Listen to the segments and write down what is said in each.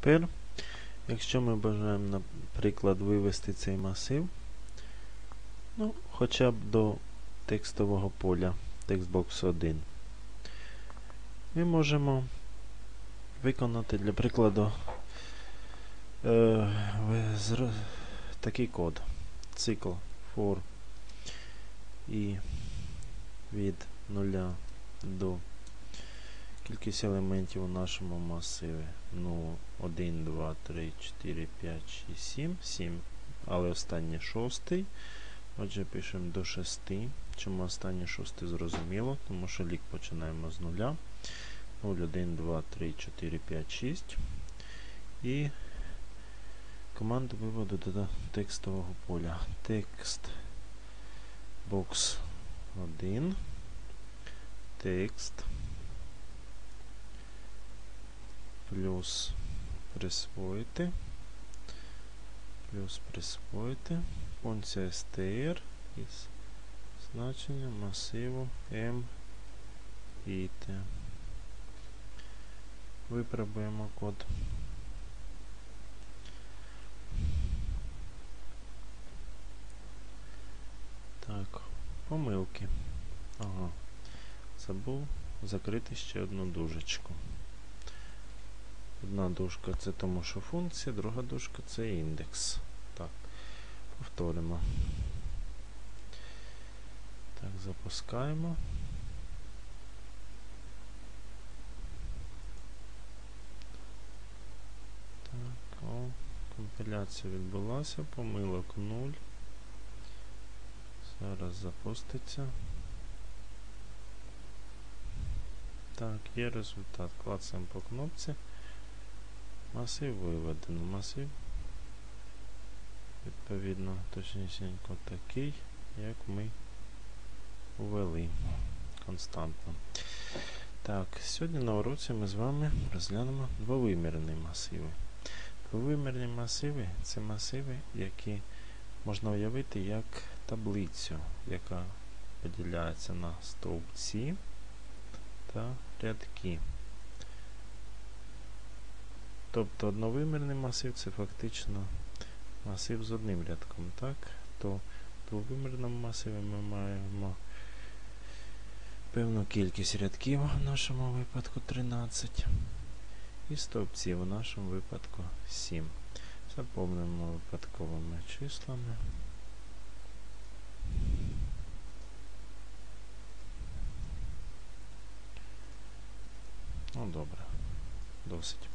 Тепер, якщо ми бажаємо, наприклад, вивести цей масив, ну, хоча б до текстового поля TextBox 1, ми можемо виконати, для прикладу, е, такий код. Цикл for і від 0 до кількість елементів у нашому масиві. Ну, 1, 2, 3, 4, 5, 6, 7. 7. Але останній шостий. Отже, пишемо до 6. Чому останній шостий зрозуміло? Тому що лік починаємо з нуля. 0, 1, 2, 3, 4, 5, 6. І команду виводу до текстового поля. Текст box 1. Текст. Плюс присвоїти. Плюс присвоїти. Функція str із значенням масиву m і. Випробуємо код. Так, помилки. Ага. Забув закрити ще одну дужечку. Одна дужка це тому, що функція, друга дужка це індекс. Так, повторимо. Так, запускаємо. Так, о, компіляція відбулася, помилок 0. Зараз запуститься. Так, є результат. Клацаємо по кнопці. Масив виведено. Масив, відповідно, точнісінько такий, як ми ввели константно. Так, сьогодні на уроці ми з вами розглянемо двовимірні масиви. Двовимірні масиви це масиви, які можна уявити як таблицю, яка поділяється на стовпці та рядки. Тобто одновимірний масив це фактично масив з одним рядком. так? То в двовимірному масиві ми маємо певну кількість рядків в нашому випадку 13. І стовпців у нашому випадку 7. Заповнимо випадковими числами. Ну, добре, досить.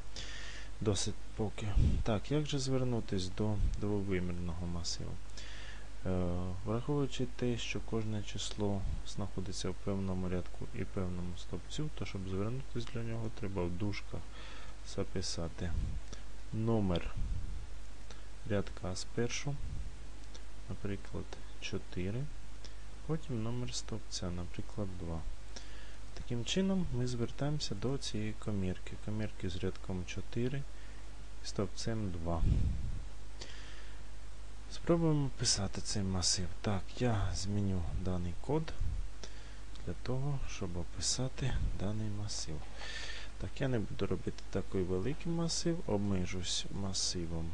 Досить поки. Так, як же звернутися до двовимірного масиву? Е, Враховуючи те, що кожне число знаходиться в певному рядку і певному стовпцю, то щоб звернутися для нього, треба в дужках записати номер рядка спершу, наприклад, 4, потім номер стовпця, наприклад, 2. Таким чином ми звертаємося до цієї комірки. Комірки з рядком 4 і стовпцем 2. Спробуємо писати цей масив. Так, я зміню даний код для того, щоб описати даний масив. Так, я не буду робити такий великий масив, обмежусь масивом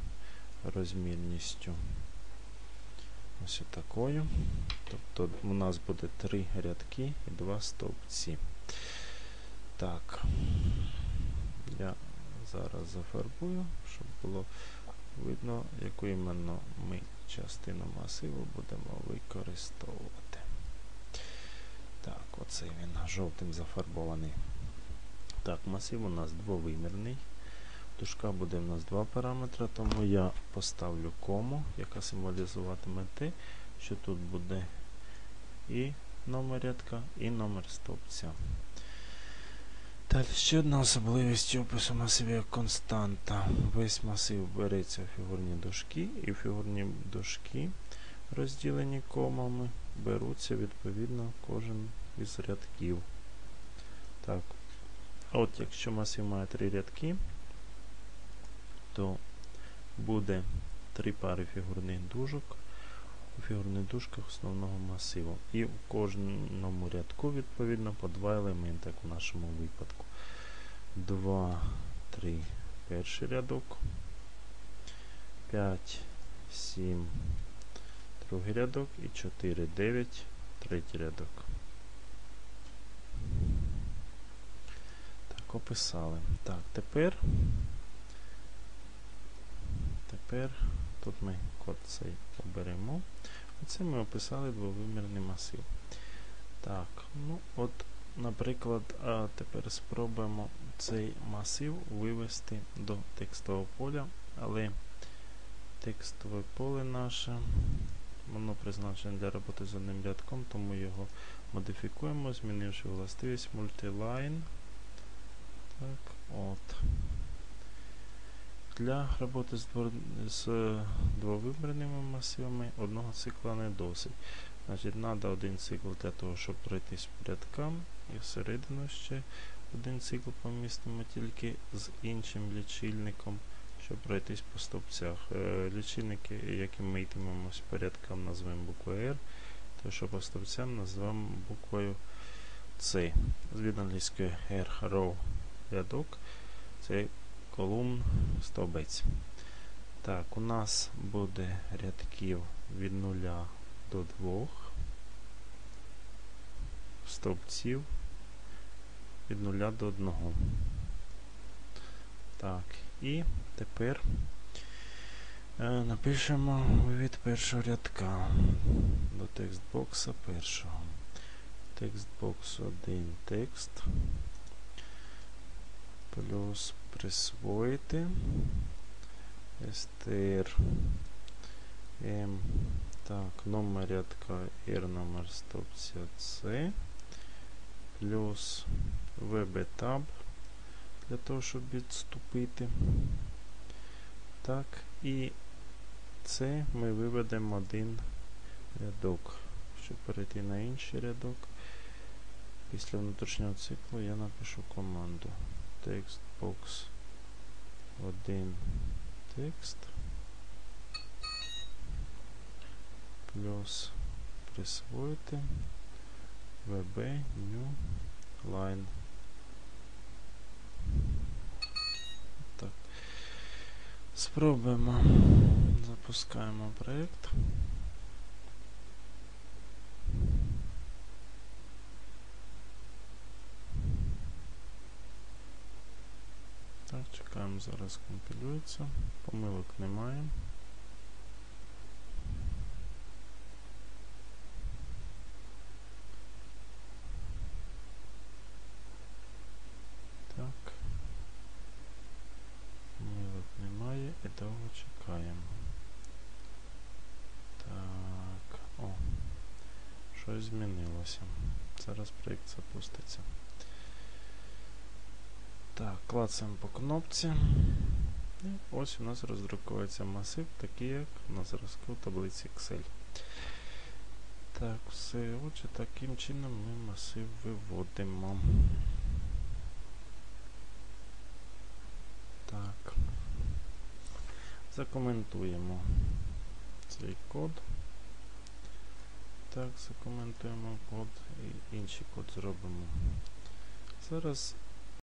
розмірністю. Ось такою. Тобто у нас буде 3 рядки і 2 стовпці. Так, я зараз зафарбую, щоб було видно, яку іменно ми частину масиву будемо використовувати. Так, оцей він жовтим зафарбований. Так, масив у нас двовимірний. Дужка буде у нас два параметри, тому я поставлю кому, яка символізуватиме те, що тут буде і номер рядка, і номер стовпця. Далі ще одна особливість опису масиву як константа. Весь масив береться в фігурні дужки, і фігурні дужки, розділені комами, беруться відповідно кожен із рядків. Так. От якщо масив має три рядки, то буде три пари фігурних дужок у фігурних дужках основного масиву. І у кожному рядку, відповідно, по два елементи, як у нашому випадку. 2, 3, перший рядок. 5, 7, другий рядок і 4, 9, третій рядок. Так, описали. Так, тепер. Тепер тут ми код цей оберемо. Оце ми описали двовимірний масив. Так, ну от, наприклад, а тепер спробуємо цей масив вивести до текстового поля, але текстове поле наше, воно призначене для роботи з одним рядком, тому його модифікуємо, змінивши властивість multiline. Так, от. Для роботи з, двор... з двовимірними масивами одного цикла не досить. Значить, треба один цикл для того, щоб пройтись по рядкам, і всередину ще один цикл помістимо тільки з іншим лічильником, щоб пройтись по стовпцях. Е, лічильники, яким ми йтимемось по рядкам, назвемо буквою R, то що по стовпцям назвемо буквою C. З англійської R row рядок. Це колумн стовбець. Так, у нас буде рядків від 0 до 2 стовпців від 0 до 1. Так, і тепер е, напишемо від першого рядка до текстбокса першого. Текстбокс 1 текст плюс присвоїти str m так, номер рядка R номер стопця C плюс VB-Tab для того, щоб відступити. Так, і це ми виведемо один рядок. Щоб перейти на інший рядок. Після внутрішнього циклу я напишу команду textbox 1 текст плюс присвоїти vb new line. Так. Спробуємо. Запускаємо проєкт. Так, чекаємо, зараз компілюється. Помилок немає. Так. Помилок немає і довго чекаємо. Так, о, щось змінилося. Зараз проєкт запуститься. Так, клацаємо по кнопці. І ось у нас роздруковується масив, такий як на зразку таблиці Excel. Так, все, отже, таким чином ми масив виводимо. Так. Закоментуємо цей код. Так, закоментуємо код і інший код зробимо. Зараз